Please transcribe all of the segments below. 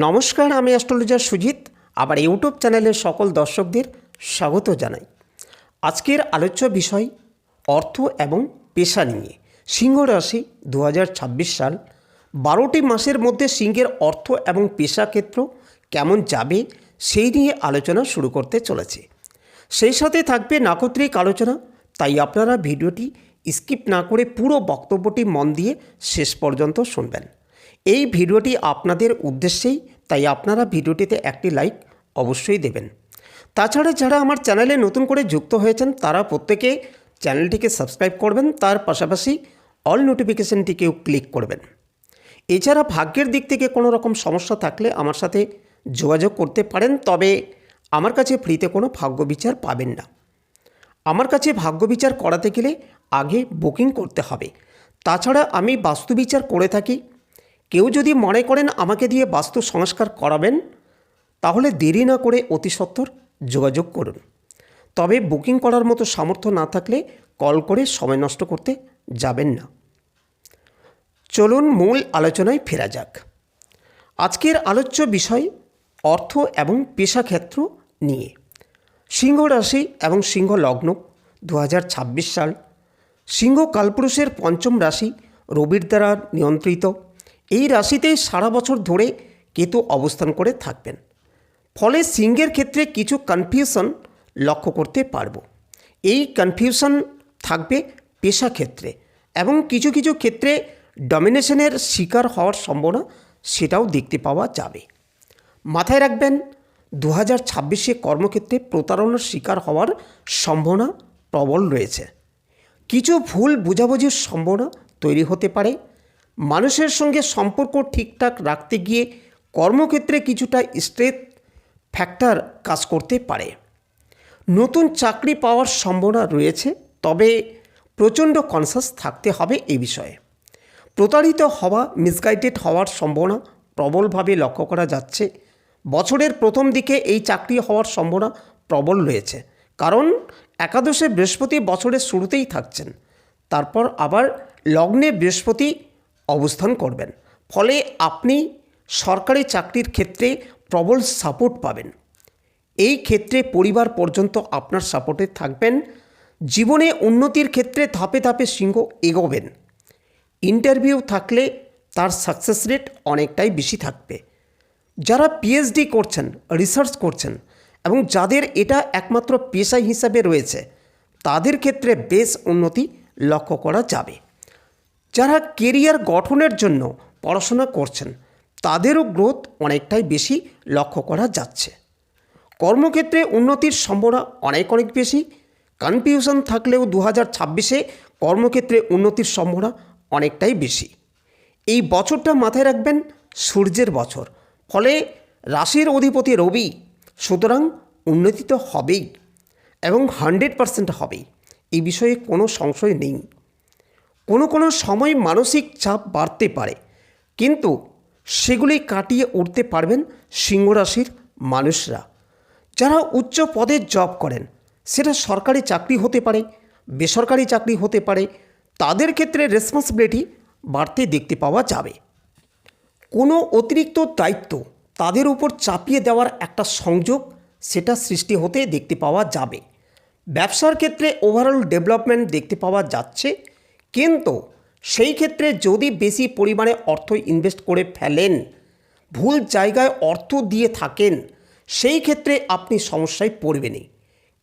নমস্কার, আমি অ্যাস্ট্রোলজার সুজিত। আবার ইউটিউব চ্যানেলের সকল দর্শকদের স্বাগত জানাই। আজকের আলোচ্য বিষয়, অর্থ এবং পেশা নিয়ে। সিংহ রাশি দু হাজার ছাব্বিশ সাল। বারোটি মাসের মধ্যে সিংহের অর্থ এবং পেশা ক্ষেত্র কেমন যাবে, সেই নিয়ে আলোচনা শুরু করতে চলেছে। সেই সাথে থাকবে নাকত্রিক আলোচনা। তাই আপনারা ভিডিওটি স্কিপ না করে পুরো বক্তব্যটি মন দিয়ে শেষ পর্যন্ত শুনবেন। এই ভিডিওটি আপনাদের উদ্দেশ্যেই, তাই আপনারা ভিডিওটিতে একটি লাইক অবশ্যই দেবেন। তাছাড়া যারা আমার চ্যানেলে নতুন করে যুক্ত হয়েছেন, তারা প্রত্যেকে চ্যানেলটিকে সাবস্ক্রাইব করবেন, তার পাশাপাশি অল নোটিফিকেশনটিকেও ক্লিক করবেন। এছাড়া ভাগ্যের দিক থেকে কোনো রকম সমস্যা থাকলে আমার সাথে যোগাযোগ করতে পারেন, তবে আমার কাছে ফ্রিতে কোনো ভাগ্য বিচার পাবেন না। আমার কাছে ভাগ্য বিচার করাতে গেলে আগে বুকিং করতে হবে। তাছাড়া আমি বাস্তু বিচার করে থাকি কেউ যদি মনে করেন আমাকে দিয়ে বাস্তু সংস্কার করাবেন, তাহলে দেরি না করে অতি সত্বর যোগাযোগ করুন। তবে বুকিং করার মতো সামর্থ্য না থাকলে কল করে সময় নষ্ট করতে যাবেন না। চলুন মূল আলোচনায় ফেরা যাক। আজকের আলোচ্য বিষয় অর্থ এবং পেশাক্ষেত্র নিয়ে। সিংহ রাশি এবং সিংহ লগ্ন দু হাজার ছাব্বিশ সাল। সিংহ কালপুরুষের পঞ্চম রাশি রবির দ্বারা নিয়ন্ত্রিত। এই রাশিতেই সারা বছর ধরে কেতু অবস্থান করে থাকবেন। ফলে সিংহের ক্ষেত্রে কিছু কনফিউশন লক্ষ্য করতে পারব। এই কনফিউশন থাকবে পেশা ক্ষেত্রে এবং কিছু কিছু ক্ষেত্রে ডমিনেশনের শিকার হওয়ার সম্ভাবনা সেটাও দেখতে পাওয়া যাবে। মাথায় রাখবেন দু হাজার ছাব্বিশে কর্মক্ষেত্রে প্রতারণার শিকার হওয়ার সম্ভাবনা প্রবল রয়েছে। কিছু ভুল বোঝাবুঝির সম্ভাবনা তৈরি হতে পারে। মানুষের সঙ্গে সম্পর্ক ঠিকঠাক রাখতে গিয়ে কর্মক্ষেত্রে কিছুটা স্ট্রেস ফ্যাক্টর কাজ করতে পারে। নতুন চাকরি পাওয়ার সম্ভাবনা রয়েছে, তবে প্রচণ্ড কনসাস থাকতে হবে এই বিষয়ে। প্রতারিত হওয়া মিসগাইডেড হওয়ার সম্ভাবনা প্রবলভাবে লক্ষ্য করা যাচ্ছে। বছরের প্রথম দিকে এই চাকরি হওয়ার সম্ভাবনা প্রবল রয়েছে, কারণ একাদশে বৃহস্পতি বছরের শুরুতেই থাকছেন। তারপর আবার লগ্নে বৃহস্পতি অবস্থান করবেন। ফলে আপনি সরকারি চাকরির ক্ষেত্রে প্রবল সাপোর্ট পাবেন। এই ক্ষেত্রে পরিবার পর্যন্ত আপনার সাপোর্টে থাকবেন। জীবনে উন্নতির ক্ষেত্রে ধাপে ধাপে সিংহ এগোবেন। ইন্টারভিউ থাকলে তার সাকসেস রেট অনেকটাই বেশি থাকবে। যারা পিএইচডি করছেন রিসার্চ করছেন এবং যাদের এটা একমাত্র পেশা হিসাবে রয়েছে, তাদের ক্ষেত্রে বেশ উন্নতি লক্ষ্য করা যাবে। যারা কেরিয়ার গঠনের জন্য পড়াশোনা করছেন, তাদেরও গ্রোথ অনেকটাই বেশি লক্ষ্য করা যাচ্ছে। কর্মক্ষেত্রে উন্নতির সম্ভাবনা অনেক অনেক বেশি। কনফিউশন থাকলেও দু হাজার ছাব্বিশে কর্মক্ষেত্রে উন্নতির সম্ভাবনা অনেকটাই বেশি। এই বছরটা মাথায় রাখবেন সূর্যের বছর। ফলে রাশির অধিপতি রবি সুতরাং উন্নতি তো হবেই এবং হান্ড্রেড পারসেন্ট হবেই। এই বিষয়ে কোনো সংশয় নেই। কোনো কোনো সময় মানসিক চাপ বাড়তে পারে, কিন্তু সেগুলি কাটিয়ে উঠতে পারবেন সিংহরাশির মানুষরা। যারা উচ্চ পদে জব করেন, সেটা সরকারি চাকরি হতে পারে, বেসরকারি চাকরি হতে পারে, তাদের ক্ষেত্রে রেসপন্সিবিলিটি বাড়তে দেখতে পাওয়া যাবে। কোনো অতিরিক্ত দায়িত্ব তাদের উপর চাপিয়ে দেওয়ার একটা সংযোগ সেটা সৃষ্টি হতে দেখতে পাওয়া যাবে। ব্যবসার ক্ষেত্রে ওভারঅল ডেভেলপমেন্ট দেখতে পাওয়া যাচ্ছে কিন্তু সেই ক্ষেত্রে যদি বেশি পরিমাণে অর্থ ইনভেস্ট করে ফেলেন, ভুল জায়গায় অর্থ দিয়ে থাকেন, সেই ক্ষেত্রে আপনি সমস্যায় পড়বেনই।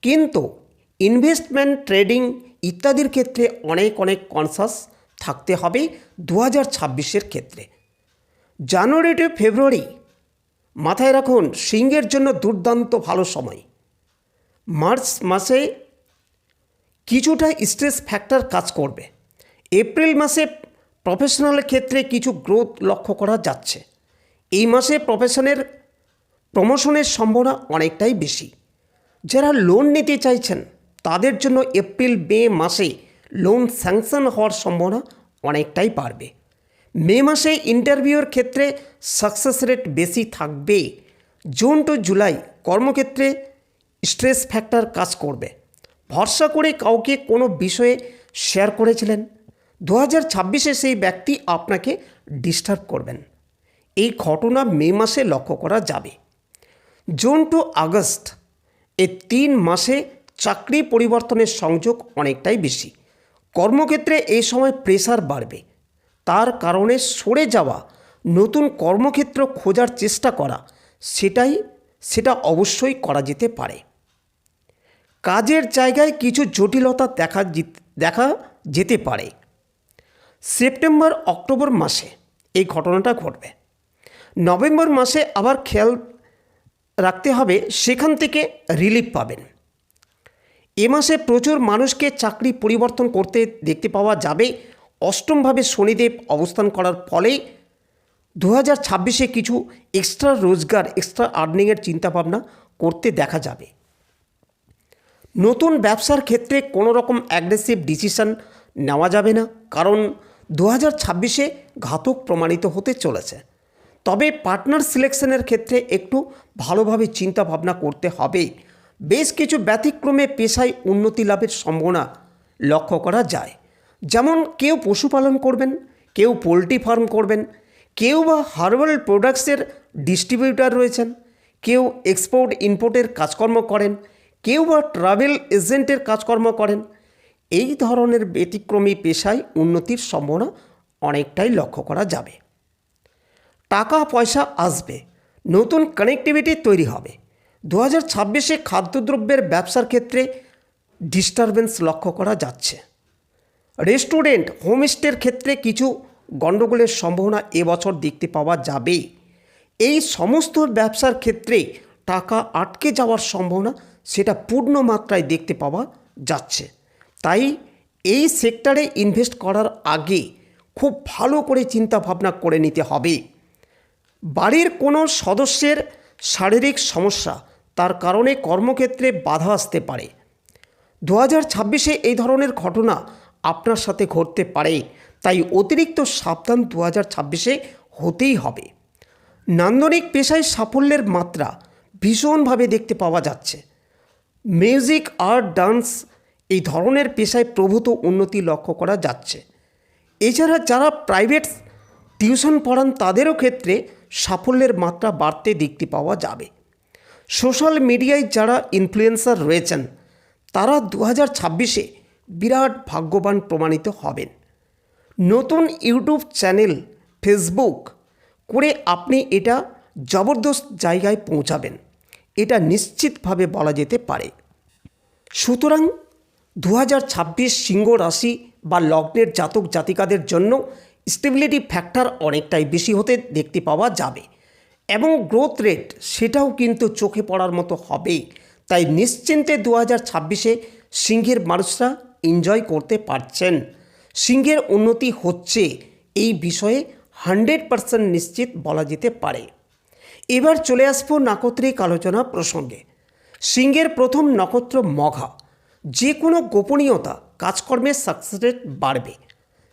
কিন্তু ইনভেস্টমেন্ট ট্রেডিং ইত্যাদির ক্ষেত্রে অনেক অনেক কনসাস থাকতে হবে দু হাজার ছাব্বিশের ক্ষেত্রে। জানুয়ারি টু ফেব্রুয়ারি মাথায় রাখুন, সিংহের জন্য দুর্দান্ত ভালো সময়। মার্চ মাসে কিছুটা স্ট্রেস ফ্যাক্টর কাজ করবে। এপ্রিল মাসে প্রফেশনাল ক্ষেত্রে কিছু গ্রোথ লক্ষ্য করা যাচ্ছে। এই মাসে প্রফেশনের প্রমোশনের সম্ভাবনা অনেকটাই বেশি। যারা লোন নিতে চাইছেন, তাদের জন্য এপ্রিল, মে মাসে লোন স্যাংশন হওয়ার সম্ভাবনা অনেকটাই বাড়বে। মে মাসে ইন্টারভিউর ক্ষেত্রে সাকসেস রেট বেশি থাকবে। জুন টু জুলাই কর্মক্ষেত্রে স্ট্রেস ফ্যাক্টর কাজ করবে। ভরসা করে কাউকে কোনো বিষয়ে শেয়ার করেছিলেন? দু হাজার ছাব্বিশে সেই ব্যক্তি আপনাকে ডিস্টার্ব করবেন। এই ঘটনা মে মাসে লক্ষ্য করা যাবে। জুন টু আগস্ট এই তিন মাসে চাকরি পরিবর্তনের সংযোগ অনেকটাই বেশি। কর্মক্ষেত্রে এই সময় প্রেসার বাড়বে। তার কারণে সরে যাওয়া, নতুন কর্মক্ষেত্র খোঁজার চেষ্টা করা, সেটাই, সেটা অবশ্যই করা যেতে পারে। কাজের জায়গায় কিছু জটিলতা দেখা দেখা যেতে পারে। সেপ্টেম্বর অক্টোবর মাসে এই ঘটনাটা ঘটবে। নভেম্বর মাসে আবার খেয়াল রাখতে হবে, সেখান থেকে রিলিফ পাবেন। এ মাসে প্রচুর মানুষকে চাকরি পরিবর্তন করতে দেখতে পাওয়া যাবে। অষ্টমভাবে শনিদেব অবস্থান করার ফলে দু হাজার ছাব্বিশে কিছু এক্সট্রা রোজগার এক্সট্রা আর্নিংয়ের চিন্তাভাবনা করতে দেখা যাবে। নতুন ব্যবসার ক্ষেত্রে কোনো রকম অ্যাগ্রেসিভ ডিসিশন নেওয়া যাবে না। কারণ দু হাজার ছাব্বিশে ঘাতক প্রমাণিত হতে চলেছে। তবে পার্টনার সিলেকশনের ক্ষেত্রে একটু ভালোভাবে চিন্তা ভাবনা করতে হবে। বেশ কিছু ব্যতিক্রমে পেশায় উন্নতি লাভের সম্ভাবনা লক্ষ্য করা যায়। যেমন কেউ পশুপালন করবেন, কেউ পোলট্রি ফার্ম করবেন, কেউ বা হার্বাল প্রোডাক্টসের ডিস্ট্রিবিউটার রয়েছেন, কেউ এক্সপোর্ট ইম্পোর্টের কাজকর্ম করেন, কেউ বা ট্রাভেল এজেন্টের কাজকর্ম করেন এই ধরনের ব্যতিক্রমী পেশায় উন্নতির সম্ভাবনা অনেকটাই লক্ষ্য করা যাবে। টাকা পয়সা আসবে, নতুন কানেক্টিভিটি তৈরি হবে। দু হাজার ছাব্বিশে খাদ্যদ্রব্যের ব্যবসার ক্ষেত্রে ডিস্টারবেন্স লক্ষ্য করা যাচ্ছে। রেস্টুরেন্ট, হোমস্টের ক্ষেত্রে কিছু গণ্ডগোলের সম্ভাবনা এবছর দেখতে পাওয়া যাবে এই সমস্ত ব্যবসার ক্ষেত্রে টাকা আটকে যাওয়ার সম্ভাবনা সেটা পূর্ণ মাত্রায় দেখতে পাওয়া যাচ্ছে। তাই এই সেক্টরে ইনভেস্ট করার আগে খুব ভালো করে চিন্তা ভাবনা করে নিতে হবে। বাড়ির কোনো সদস্যের শারীরিক সমস্যা, তার কারণে কর্মক্ষেত্রে বাধা আসতে পারে। দু হাজার ছাব্বিশে এই ধরনের ঘটনা আপনার সাথে ঘটতে পারে, তাই অতিরিক্ত সাবধান দু হাজার ছাব্বিশে হতেই হবে। নান্দনিক পেশায় সাফল্যের মাত্রা ভীষণভাবে দেখতে পাওয়া যাচ্ছে। মিউজিক আর্ট ডান্স ধরনের পেশায় প্রভূত উন্নতি লক্ষ্য করা যাচ্ছে। এছাড়া যারা প্রাইভেট টিউশন পড়ান তাদেরও ক্ষেত্রে সাফল্যের মাত্রা বাড়তে দেখতে পাওয়া যাবে। সোশ্যাল মিডিয়ায় যারা ইনফ্লুয়েন্সার রয়েছেন, তারা দু হাজার ছাব্বিশে বিরাট ভাগ্যবান প্রমাণিত হবেন। নতুন ইউটিউব চ্যানেল ফেসবুক করে আপনি এটা জবরদস্ত জায়গায় পৌঁছাবেন। এটা নিশ্চিতভাবে বলা যেতে পারে। সুতরাং দু হাজার ছাব্বিশ সিংহ রাশি বা লগ্নের জাতক জাতিকাদের জন্য স্টেবিলিটি ফ্যাক্টর অনেকটাই বেশি হতে দেখতে পাওয়া যাবে। এবং গ্রোথ রেট সেটাও কিন্তু চোখে পড়ার মতো হবে তাই নিশ্চিন্তে দু হাজার ছাব্বিশে সিংহের মানুষরা এনজয় করতে পারছেন। সিংহের উন্নতি হচ্ছে এই বিষয়ে হান্ড্রেড পার্সেন্ট নিশ্চিত বলা যেতে পারে। এবার চলে আসব নাকত্রিক আলোচনা প্রসঙ্গে। সিংহের প্রথম নক্ষত্র মঘা। যে কোনো গোপনীয়তা কাজকর্মের সাকসেস রেট বাড়বে।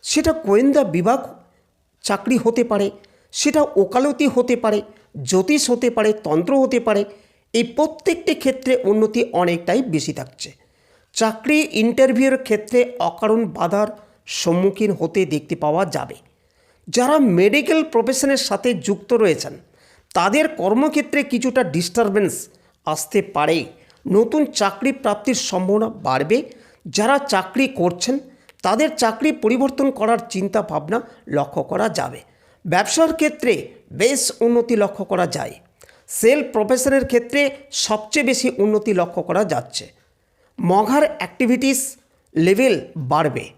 সেটা গোয়েন্দা বিভাগ চাকরি হতে পারে, সেটা ওকালতি হতে পারে, জ্যোতিষ হতে পারে, তন্ত্র হতে পারে, এই প্রত্যেকটি ক্ষেত্রে উন্নতি অনেকটাই বেশি থাকছে। চাকরি ইন্টারভিউর ক্ষেত্রে অকারণ বাধার সম্মুখীন হতে দেখতে পাওয়া যাবে। যারা মেডিকেল প্রফেশনের সাথে যুক্ত রয়েছেন, তাদের কর্মক্ষেত্রে কিছুটা ডিস্টারবেন্স আসতে পারে। নতুন চাকরি প্রাপ্তির সম্ভাবনা বাড়বে। যারা চাকরি করছেন, তাদের চাকরি পরিবর্তন করার চিন্তা ভাবনা লক্ষ্য করা যাবে। ব্যবসার ক্ষেত্রে বেশ উন্নতি লক্ষ্য করা যায়। সেল প্রফেশনের ক্ষেত্রে সবচেয়ে বেশি উন্নতি লক্ষ্য করা যাচ্ছে। মঘার অ্যাক্টিভিটিস লেভেল বাড়বে।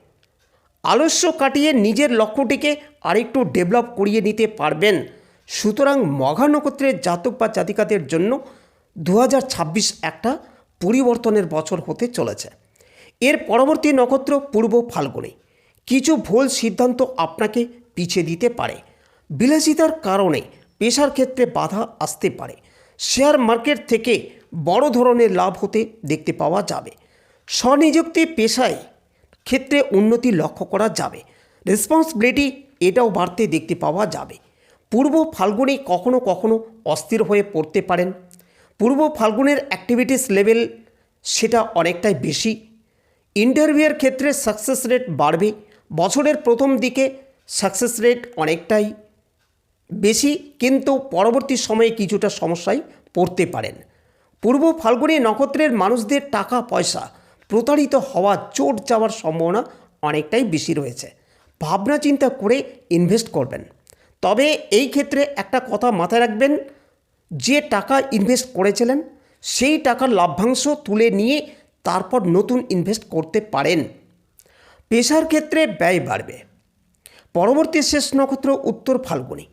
আলস্য কাটিয়ে নিজের লক্ষ্যটিকে আরেকটু ডেভেলপ করিয়ে নিতে পারবেন। সুতরাং মঘা নক্ষত্রের জাতক বা জাতিকাদের জন্য দু হাজার ছাব্বিশ একটা পরিবর্তনের বছর হতে চলেছে। এর পরবর্তী নক্ষত্র পূর্ব ফাল্গুনি। কিছু ভুল সিদ্ধান্ত আপনাকে পিছিয়ে দিতে পারে। বিলাসিতার কারণে পেশার ক্ষেত্রে বাধা আসতে পারে। শেয়ার মার্কেট থেকে বড় ধরনের লাভ হতে দেখতে পাওয়া যাবে। স্বনিযুক্তি পেশায় ক্ষেত্রে উন্নতি লক্ষ্য করা যাবে। রেসপন্সিবিলিটি এটাও বাড়তে দেখতে পাওয়া যাবে। পূর্ব ফাল্গুনে কখনো কখনো অস্থির হয়ে পড়তে পারেন পূর্ব ফাল্গুনের অ্যাক্টিভিটিস লেভেল সেটা অনেকটাই বেশি। ইন্টারভিউয়ের ক্ষেত্রে সাকসেস রেট বাড়বে। বছরের প্রথম দিকে সাকসেস রেট অনেকটাই বেশি, কিন্তু পরবর্তী সময়ে কিছুটা সমস্যায় পড়তে পারেন। পূর্ব ফাল্গুনি নক্ষত্রের মানুষদের টাকা পয়সা প্রতারিত হওয়া, চোট যাওয়ার সম্ভাবনা অনেকটাই বেশি রয়েছে। ভাবনা চিন্তা করে ইনভেস্ট করবেন। তবে এই ক্ষেত্রে একটা কথা মাথায় রাখবেন যে টাকা ইনভেস্ট করেছিলেন, সেই টাকার লাভ্যাংশ তুলে নিয়ে তারপর নতুন ইনভেস্ট করতে পারেন। পেশার ক্ষেত্রে ব্যয় বাড়বে। পরবর্তী শেষ নক্ষত্র উত্তর ফাল্গুনি।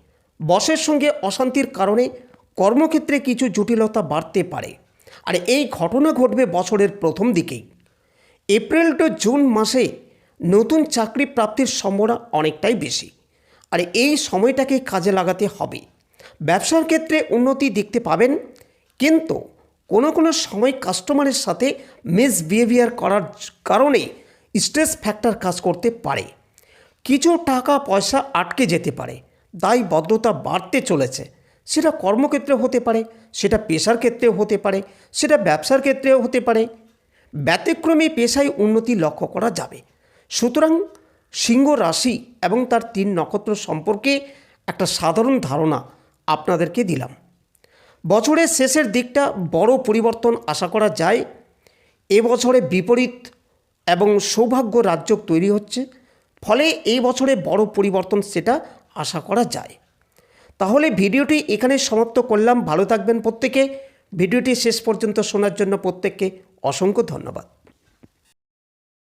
বসের সঙ্গে অশান্তির কারণে কর্মক্ষেত্রে কিছু জটিলতা বাড়তে পারে। আর এই ঘটনা ঘটবে বছরের প্রথম দিকেই। এপ্রিল টু জুন মাসে নতুন চাকরি প্রাপ্তির সম্ভাবনা অনেকটাই বেশি। আর এই সময়টাকে কাজে লাগাতে হবে। ব্যবসার ক্ষেত্রে উন্নতি দেখতে পাবেন, কিন্তু কোনো কোনো সময় কাস্টমারের সাথে মিসবিহেভিয়ার করার কারণে স্ট্রেস ফ্যাক্টর কাজ করতে পারে। কিছু টাকা পয়সা আটকে যেতে পারে দায়বদ্ধতা বাড়তে চলেছে। সেটা কর্মক্ষেত্রে হতে পারে, সেটা পেশার ক্ষেত্রেও হতে পারে, সেটা ব্যবসার ক্ষেত্রেও হতে পারে। ব্যতিক্রমী পেশায় উন্নতি লক্ষ্য করা যাবে। সুতরাং সিংহ রাশি এবং তার তিন নক্ষত্র সম্পর্কে একটা সাধারণ ধারণা আপনাদেরকে দিলাম। বছরের শেষের দিকটা বড় পরিবর্তন আশা করা যায়। এবছরে বিপরীত এবং সৌভাগ্য রাজ্য তৈরি হচ্ছে। ফলে এই বছরে বড় পরিবর্তন সেটা আশা করা যায়। তাহলে ভিডিওটি এখানে সমাপ্ত করলাম। ভালো থাকবেন প্রত্যেকে। ভিডিওটি শেষ পর্যন্ত শোনার জন্য প্রত্যেককে অসংখ্য ধন্যবাদ।